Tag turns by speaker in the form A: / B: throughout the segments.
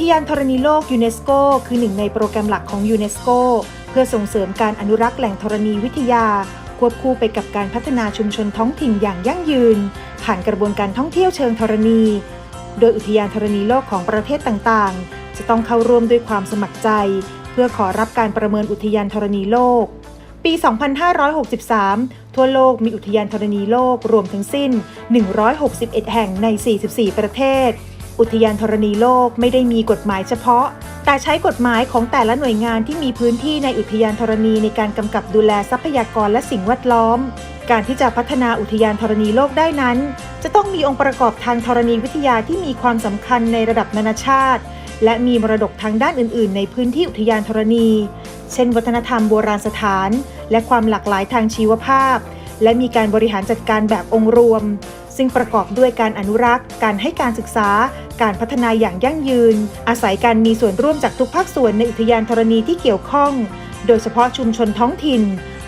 A: ทยานธรณีโลกยูเนสโกคือหนึ่งในโปรแกรมหลักของยูเนสโกเพื่อส่งเสริมการอนุรักษ์แหล่งธรณีวิทยา ควบคู่ไปกับการพัฒนาชุมชนท้องถิ่นอย่างยั่งยืน ผ่านกระบวนการท่องเที่ยวเชิงธรณี โดยอุทยานธรณีโลกของประเทศต่างๆ จะต้องเข้าร่วมด้วยความสมัครใจ เพื่อขอรับการประเมินอุทยานธรณีโลก ปี 2563 ทั่วโลกมีอุทยานธรณีโลกรวมทั้งสิ้น 161 แห่งใน 44 ประเทศ อุทยานธรณีโลกไม่ได้มีกฎหมายเฉพาะ แต่ใช้กฎหมายของแต่ละหน่วยงานที่มีพื้นที่ในอุทยานธรณีในการกำกับดูแลทรัพยากรและสิ่งแวดล้อม การที่จะพัฒนาอุทยานธรณีโลกได้นั้น จะต้องมีองค์ประกอบทางธรณีวิทยาที่มีความสำคัญในระดับนานาชาติ และมีมรดกทางด้านอื่น ๆ ในพื้นที่อุทยานธรณี เช่น วัฒนธรรมโบราณสถาน และความหลากหลายทางชีวภาพ และมีการบริหารจัดการแบบองค์รวม ซึ่งประกอบด้วยการอนุรักษ์ การให้การศึกษา การพัฒนาอย่างยั่งยืน อาศัยการมีส่วนร่วมจากทุกภาคส่วนในอุทยานธรณีที่เกี่ยวข้อง โดยเฉพาะชุมชนท้องถิ่น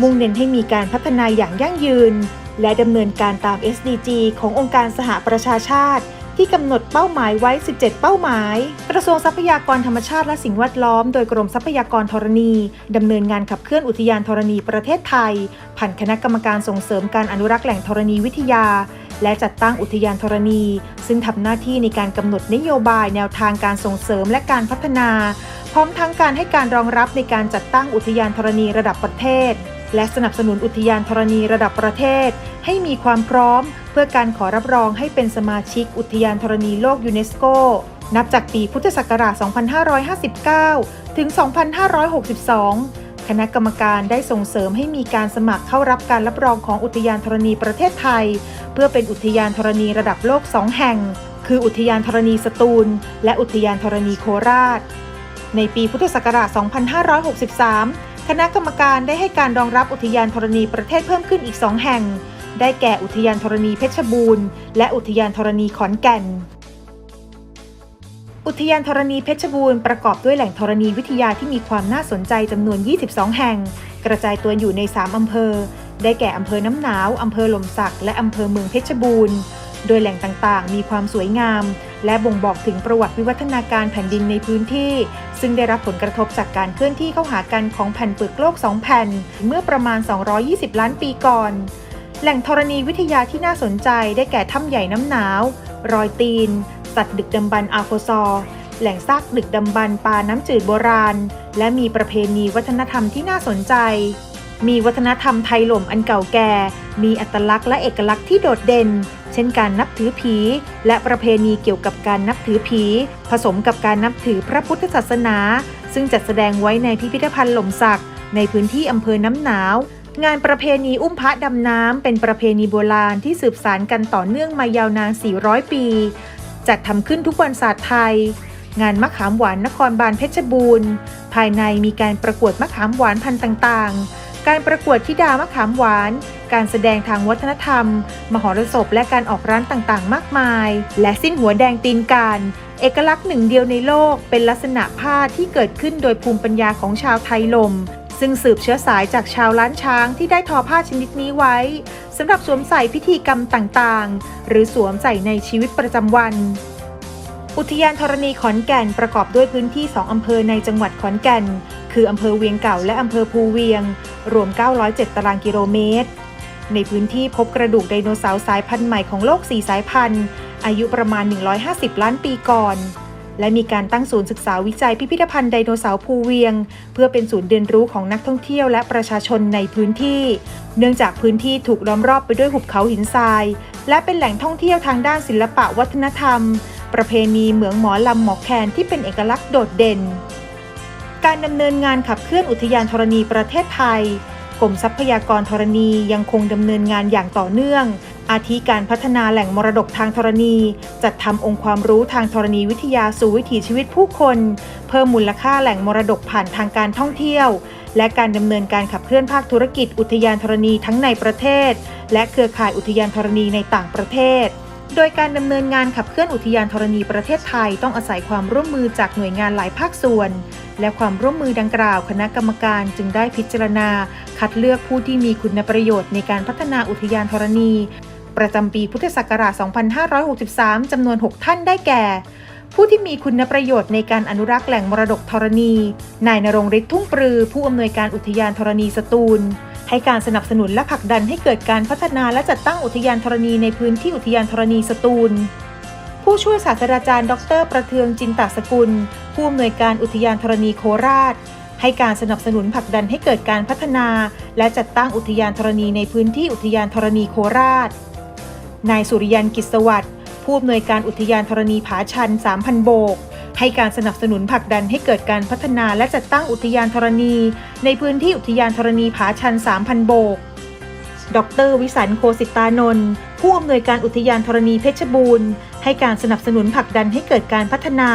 A: มุ่งเน้นให้มีการพัฒนาอย่างยั่งยืน และดำเนินการตาม SDG ขององค์การสหประชาชาติที่กำหนดเป้าหมายไว้ 17 เป้าหมาย กระทรวงทรัพยากรธรรมชาติและสิ่งแวดล้อม โดยกรมทรัพยากรธรณี ดำเนินงานขับเคลื่อนอุทยานธรณีประเทศไทย ผ่านคณะกรรมการส่งเสริมการอนุรักษ์แหล่งธรณีวิทยา และจัดตั้งอุทยานธรณี ซึ่งทำหน้าที่ในการกำหนดนโยบายแนวทางการส่งเสริมและการพัฒนา พร้อมทั้งการให้การรองรับในการจัดตั้งอุทยานธรณีระดับประเทศ และสนับสนุนอุทยานธรณีระดับประเทศ ให้มีความพร้อม เพื่อการขอรับรองให้เป็นสมาชิกอุทยานธรณีโลกยูเนสโกนับจากปีพุทธศักราช 2559 ถึง 2562 คณะกรรมการได้ส่งเสริมให้มีการสมัครเข้ารับการรับรองของอุทยานธรณีประเทศไทย เพื่อเป็นอุทยานธรณีระดับโลก2แห่ง คืออุทยานธรณีสตูล และอุทยานธรณีโคราช ในปีพุทธศักราช 2563 คณะกรรมการได้ให้การรองรับอุทยานธรณีประเทศเพิ่มขึ้นอีก2แห่ง ได้แก่อุทยานธรณีเพชรบูรณ์ และอุทยานธรณีขอนแก่น อุทยานธรณีเพชรบูรณ์ประกอบด้วยแหล่งธรณีวิทยาที่มีความน่าสนใจจำนวน 22 แห่ง กระจายตัวอยู่ใน 3 อำเภอ ได้แก่อำเภอน้ำหนาว อำเภอหล่มสัก และอำเภอเมืองเพชรบูรณ์ โดยแหล่งต่างๆ มีความสวยงาม และบ่งบอกถึงประวัติวิวัฒนาการแผ่นดินในพื้นที่ ซึ่งได้รับผลกระทบจากการเคลื่อนที่เข้าหากันของแผ่นเปลือกโลก2แผ่น เมื่อประมาณ 220 ล้านปีก่อน แหล่งธรณีวิทยาที่น่าสนใจได้แก่ถ้ำใหญ่น้ำหนาว รอยตีน สัตว์ดึกดำบรรพ์อาโคซอร์แหล่งซากดึกดำบรรพ์ปลาน้ำจืดโบราณ และมีประเพณีวัฒนธรรมที่น่าสนใจ มีวัฒนธรรมไทยหล่มอันเก่าแก่ มีอัตลักษณ์และเอกลักษณ์ที่โดดเด่น เช่นการนับถือผี และประเพณีเกี่ยวกับการนับถือผี ผสมกับการนับถือพระพุทธศาสนา ซึ่งจัดแสดงไว้ในพิพิธภัณฑ์หล่มสักในพื้นที่อำเภอน้ำหนาวงานประเพณีอุ้มพระดำน้ำเป็นประเพณีโบราณที่สืบสานกันต่อเนื่องมายาวนาน 400 ปี จัดทำขึ้นทุกวันศาสตร์ไทย งานมะขามหวานนครบาลเพชรบูรณ์ ภายในมีการประกวดมะขามหวานพันธุ์ต่างๆ การประกวดธิดามะขามหวาน การแสดงทางวัฒนธรรม มหรสพและการออกร้านต่างๆ มากมาย และสิ้นหัวแดงตีนการเอกลักษณ์หนึ่งเดียวในโลกเป็นลักษณะผ้าที่เกิดขึ้นโดยภูมิปัญญาของชาวไทยลม ซึ่งสืบเชื้อสายจากชาวล้านช้างที่ได้ทอผ้าชนิดนี้ไว้สำหรับสวมใส่พิธีกรรมต่างๆ หรือสวมใส่ในชีวิตประจำวัน อุทยานธรณีขอนแก่นประกอบด้วยพื้นที่ 2 อำเภอในจังหวัดขอนแก่น คืออำเภอเวียงเก่าและอำเภอภูเวียง รวม 907 ตารางกิโลเมตร ในพื้นที่พบกระดูกไดโนเสาร์สายพันธุ์ใหม่ของโลก 4 สายพันธุ์ อายุประมาณ 150 ล้านปีก่อน และมีการตั้งศูนย์ศึกษาวิจัยพิพิธภัณฑ์ไดโนเสาร์ภูเวียง เพื่อเป็นศูนย์เรียนรู้ของนักท่องเที่ยวและประชาชนในพื้นที่ เนื่องจากพื้นที่ถูกล้อมรอบไปด้วยหุบเขาหินทราย และเป็นแหล่งท่องเที่ยวทางด้านศิลปะวัฒนธรรม ประเพณีเหมืองหมอลำหมอแคนที่เป็นเอกลักษณ์โดดเด่น การดำเนินงานขับเคลื่อนอุทยานธรณีประเทศไทยกรมทรัพยากรธรณียังคงดำเนินงานอย่างต่อเนื่อง อาทิการพัฒนาแหล่งมรดกทางธรณี จัดทำองค์ความรู้ทางธรณีวิทยาสู่วิถีชีวิตผู้คน เพิ่มมูลค่าแหล่งมรดกผ่านทางการท่องเที่ยว และการดำเนินการขับเคลื่อนภาคธุรกิจอุทยานธรณีทั้งในประเทศ และเครือข่ายอุทยานธรณีในต่างประเทศโดยการดำเนินงานขับเคลื่อนอุทยานธรณีประเทศไทยต้องอาศัยความร่วมมือจากหน่วยงานหลายภาคส่วน และความร่วมมือดังกล่าวคณะกรรมการจึงได้พิจารณา คัดเลือกผู้ที่มีคุณประโยชน์ในการพัฒนาอุทยานธรณี ประจำปีพุทธศักราช 2563 จำนวน 6 ท่านได้แก่ ผู้ที่มีคุณประโยชน์ในการอนุรักษ์แหล่งมรดกธรณี นายนรงฤทธิ์ทุ่งปรือ ผู้อำนวยการอุทยานธรณีสตูล ให้การสนับสนุนและผลักดันให้เกิดการพัฒนาและจัดตั้งอุทยานธรณีในพื้นที่อุทยานธรณีสตูลผู้ช่วยศาสตราจารย์ ดร ประเทืองจินตสกุล ผู้อำนวยการอุทยานธรณีโคราช ให้การสนับสนุนผลักดันให้เกิดการพัฒนา และจัดตั้งอุทยานธรณีในพื้นที่อุทยานธรณีโคราช นายสุริยันกิจสวัสดิ์ผู้อำนวยการอุทยานธรณีผาชัน 3,000 โบก ให้การสนับสนุนผลักดันให้เกิดการพัฒนาและจัดตั้งอุทยานธรณี ในพื้นที่อุทยานธรณีผาชัน 3,000 โบก ดร วิสันโคสิตานนท์ผู้อำนวยการอุทยานธรณีเพชรบูรณ์ ให้การสนับสนุนผลักดันให้เกิดการพัฒนา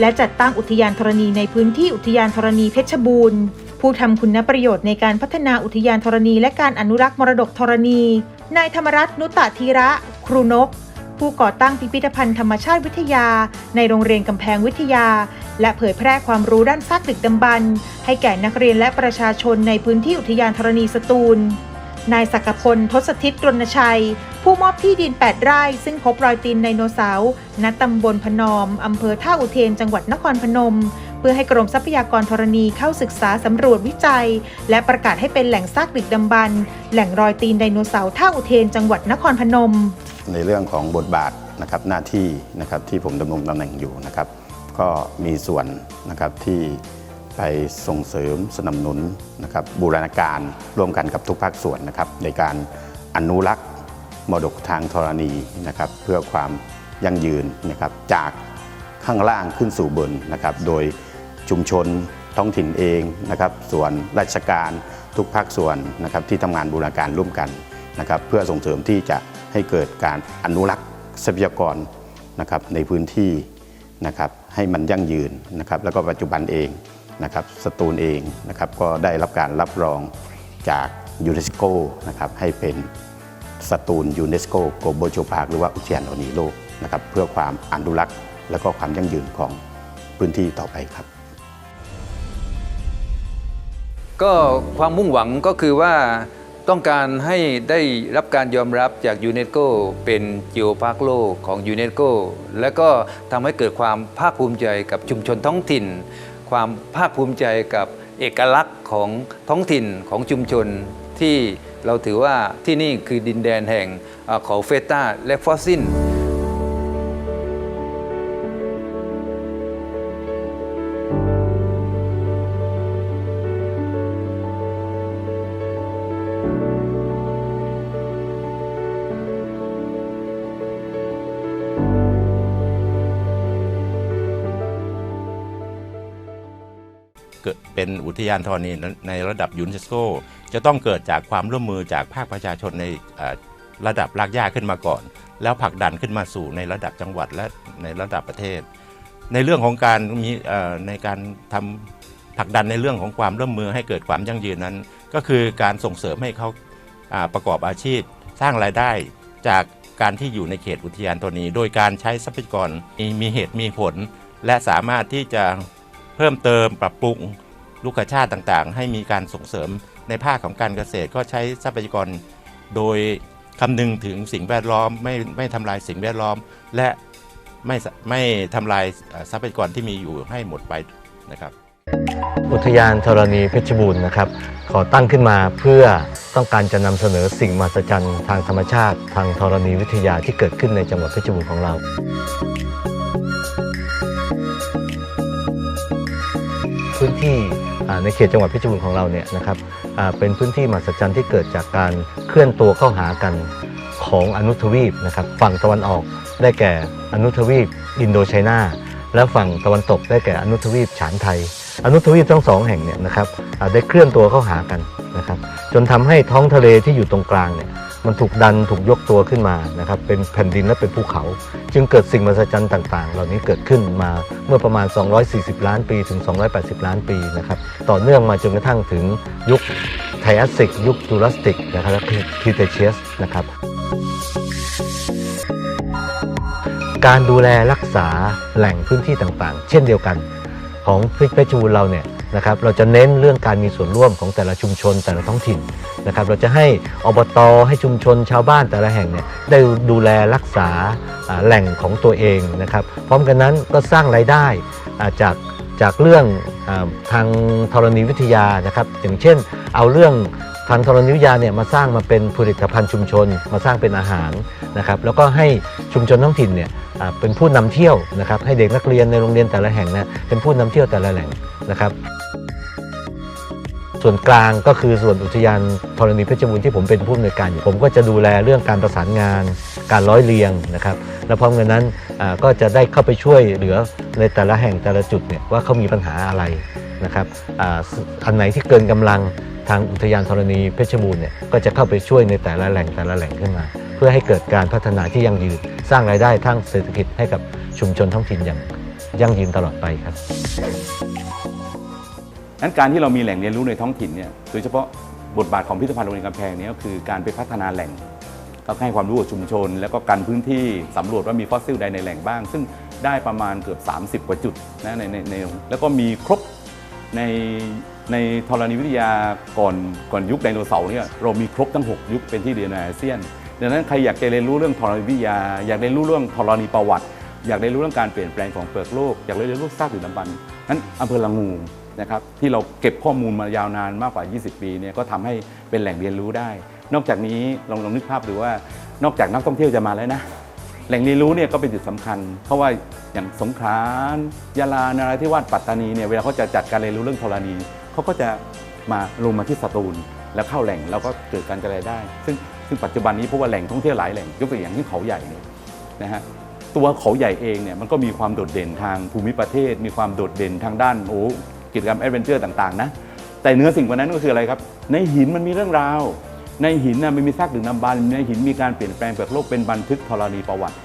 A: และจัดตั้งอุทยานธรณีในพื้นที่อุทยานธรณีเพชรบูรณ์ ผู้ทำคุณประโยชน์ในการพัฒนาอุทยานธรณี และการอนุรักษ์มรดกธรณี นายธรรมรัตน์นุตตะธีระ ครูนก ผู้ก่อตั้งพิพิธภัณฑ์ธรรมชาติวิทยา ในโรงเรียนกำแพงวิทยา และเผยแพร่ความรู้ด้านซากดึกดำบรรพ์ให้แก่นักเรียนและประชาชนในพื้นที่อุทยานธรณีสตูลนายศักพลทศทิศรณชัย ผู้มอบที่ดิน 8 ไร่ ซึ่งพบรอยตีนไดโนเสาร์ณตำบลพนอม อำเภอท่าอุเทนจังหวัดนครพนม พื่อให้กรมทรัพยากรธรณีเข้าศึกษาสำรวจวิจัย และประกาศให้เป็นแหล่งซากดึกดำบรรพ์แหล่งรอยตีนไดโนเสาร์ท่าอุเทนจังหวัดนครพนม
B: ในเรื่องของบทบาทนะครับหน้าที่นะครับที่ผมดำรงตำแหน่งอยู่นะครับก็มีส่วนนะครับที่ไปส่งเสริมสนับสนุนนะครับบูรณาการร่วมกันกับทุกภาคส่วนนะครับในการอนุรักษ์มรดกทางธรณีนะครับเพื่อความยั่งยืนนะครับจากข้างล่างขึ้นสู่บนนะครับโดย ชุมชนท้องถิ่นเองนะครับ ส่วนราชการทุกภาคส่วนนะครับที่ทำงานบูรณาการร่วมกันนะครับ เพื่อส่งเสริมที่จะให้เกิดการอนุรักษ์ทรัพยากรนะครับในพื้นที่นะครับให้มันยั่งยืนนะครับ แล้วก็ปัจจุบันเองนะครับสตูลเองนะครับก็ได้รับการรับรองจากยูเนสโกนะครับให้เป็นสตูลยูเนสโกโกลบอลโจพาร์คหรือว่าอุทยานธรณีโลกนะครับเพื่อความอนุรักษ์ และก็ความยั่งยืนของพื้นที่ต่อไปครับ
C: ก็ความมุ่งหวังก็คือว่าต้องการให้ได้รับการยอมรับจากยูเนสโกเป็นจิโอพาร์คโลกของยูเนสโกและก็ทำให้เกิดความภาคภูมิใจกับชุมชนท้องถิ่น ความภาคภูมิใจกับเอกลักษณ์ของท้องถิ่นของชุมชนที่เราถือว่าที่นี่คือดินแดนแห่งเออเขาเฟต้าและฟอสซิน
D: เป็นอุทยานธรณีในระดับยูเนสโกจะต้องเกิดจากความร่วมมือจากภาคประชาชนในระดับรากหญ้าขึ้นมาก่อน แล้วผลักดันขึ้นมาสู่ในระดับจังหวัดและในระดับประเทศ ในเรื่องของการมีในการทำผลักดันในเรื่องของความร่วมมือให้เกิดความยั่งยืนนั้น ก็คือการส่งเสริมให้เขาประกอบอาชีพ สร้างรายได้จากการที่อยู่ในเขตอุทยานตัวนี้โดยการใช้ทรัพยากรมีเหตุมีผล และสามารถที่จะเพิ่มเติมปรับปรุง ลูกชาติต่างๆ ให้มีการส่งเสริมในภาคของการเกษตรก็ใช้ทรัพยากรโดยคำนึงถึงสิ่งแวดล้อมไม่ไม่ทำลายสิ่งแวดล้อม และไม่ไม่ทำลายทรัพยากรที่มีอยู่ให้หมดไปนะครับ
E: อุทยานธรณีเพชรบูรณ์นะครับขอตั้งขึ้นมาเพื่อต้องการจะนำเสนอสิ่งมหัศจรรย์ทางธรรมชาติ ทางธรณีวิทยาที่เกิดขึ้นในจังหวัดเพชรบูรณ์ของเรา ที่ในเขตจังหวัดเพชรบูรณ์ของเราเนี่ยนะครับเป็นพื้นที่มหัศจรรย์ที่เกิดจากการเคลื่อนตัวเข้าหากันของอนุทวีปนะครับฝั่งตะวันออกได้แก่อนุทวีปอินโดไชน่าและฝั่งตะวันตกได้แก่อนุทวีปฉานไทย อนุทวีปทั้งสองแห่งเนี่ยนะครับได้เคลื่อนตัวเข้าหากันนะครับจนทำให้ท้องทะเลที่อยู่ตรงกลางเนี่ย มันถูกดันถูกยกตัวขึ้นมานะครับเป็นแผ่นดินและเป็นภูเขา จึงเกิดสิ่งมหัศจรรย์ต่างๆ เหล่านี้เกิดขึ้นมาเมื่อประมาณ 240 ล้านปีถึง 280 ล้านปีนะครับต่อเนื่องมาจนกระทั่งถึงยุคไทแอสซิก ยุคจูราสติกนะครับและคีเทเชียสนะครับการดูแลรักษาแหล่งพื้นที่ต่างๆ เช่นเดียวกันของเพชรบูรณ์เราเนี่ย นะครับเราจะเน้นเรื่องการมีส่วนร่วมของแต่ละชุมชนแต่ละท้องถิ่นนะครับเราจะให้อบตให้ชุมชนชาวบ้านแต่ละแห่งเนี่ยได้ดูแลรักษาแหล่งของตัวเองนะครับพร้อมกันนั้นก็สร้างรายได้จากจากเรื่องอทางธรณีวิทยานะครับอย่างเช่น เอาเรื่องทางธรณีวิทยาเนี่ยมาสร้างมาเป็นผลิตภัณฑ์ชุมชน มาสร้างเป็นอาหารนะครับแล้วก็ให้ชุมชนท้องถิ่นเนี่ย เป็นผู้นำเที่ยวนะครับให้เด็กนักเรียนในโรงเรียนแต่ละแห่งนะเป็นผู้นำเที่ยวแต่ละแหล่งนะครับ ส่วนกลางก็คือส่วนอุทยานธรณีเพชรบูรณ์ที่ผมเป็นผู้อำนวยการอยู่ผมก็จะดูแลเรื่องการประสานงาน การร้อยเรียงนะครับและพร้อมกันนั้นก็จะได้เข้าไปช่วยเหลือในแต่ละแห่งแต่ละจุดเนี่ยว่าเขามีปัญหาอะไรนะครับอ,อันไหนที่เกินกำลังทางอุทยานธรณีเพชรบูรณ์เนี่ยก็จะเข้าไปช่วยในแต่ละแหล่งแต่ละแหล่งขึ้นมา เพื่อให้เกิดการพัฒนาที่ยั่งยืน สร้างรายได้ทางเศรษฐกิจให้กับชุมชนท้องถิ่นอย่างยั่งยืนตลอดไปครับ
F: นั้นการที่เรามีแหล่งเรียนรู้ในท้องถิ่นเนี่ยโดยเฉพาะบทบาทของพิพิธภัณฑ์โรงเรียนกำแพงเนี่ยก็คือการไปพัฒนาแหล่งก็ให้ความรู้กับชุมชน แล้วก็กันพื้นที่สำรวจว่ามีฟอสซิลใดในแหล่งบ้าง ซึ่งได้ประมาณเกือบ 30 กว่าจุดนะในในในแล้วก็มีครบในในธรณีวิทยาก่อนก่อนยุคไดโนเสาร์เนี่ยเรามีครบทั้ง 6 ยุคเป็นที่เดียวในอาเซียน ดังนั้นใครอยากจะเรียนรู้เรื่องธรณีวิทยา อยากเรียนรู้เรื่องธรณีประวัติ อยากเรียนรู้เรื่องการเปลี่ยนแปลงของเปลือกโลก อยากเรียนรู้ซากดึกดำบรรพ์นั้นอำเภอละงูนะครับที่เราเก็บข้อมูลมายาวนานมากกว่า 20 ปีเนี่ยก็ทำให้เป็นแหล่งเรียนรู้ได้ นอกจากนี้ลองลองนึกภาพดูว่านอกจากนักท่องเที่ยวจะมาแล้วนะ แหล่งเรียนรู้เนี่ยก็เป็นจุดสำคัญ เพราะว่าอย่างสงขลายาลานราธิวาสปัตตานีเนี่ยเวลาเขาจะจัดการเรียนรู้เรื่องธรณีเขาก็จะมาลงมาที่สตูล แล้วเข้าแหล่งแล้วก็เกิดการกระจายได้ ซึ่ง ซึ่งปัจจุบันนี้เพราะว่าแหล่งท่องเที่ยวหลายแหล่งยกตัวอย่างที่เขาใหญ่เนี่ยนะฮะตัวเขาใหญ่เองเนี่ยมันก็มีความโดดเด่นทางภูมิประเทศ มีความโดดเด่นทางด้านโอ้กิจกรรมแอดเวนเจอร์ต่างๆนะแต่เนื้อสิ่งกว่านั้นก็คืออะไรครับ ในหินมันมีเรื่องราว ในหินน่ะมันมีซากดึกดำบรรพ์ในหินมีการเปลี่ยนแปลงเปลือกโลกเป็นบันทึกธรณีประวัติ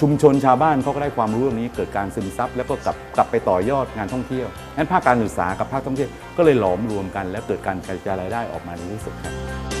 F: ชุมชนชาวบ้านเขาก็ได้ความรู้เรื่องนี้เกิดการซึมซับแล้วก็กลับกลับไปต่อยอดงานท่องเที่ยวนั้นภาคการศึกษากับภาคท่องเที่ยวก็เลยหลอมรวมกัน แล้วเกิดการกระจายรายได้ออกมาในที่สุดครับ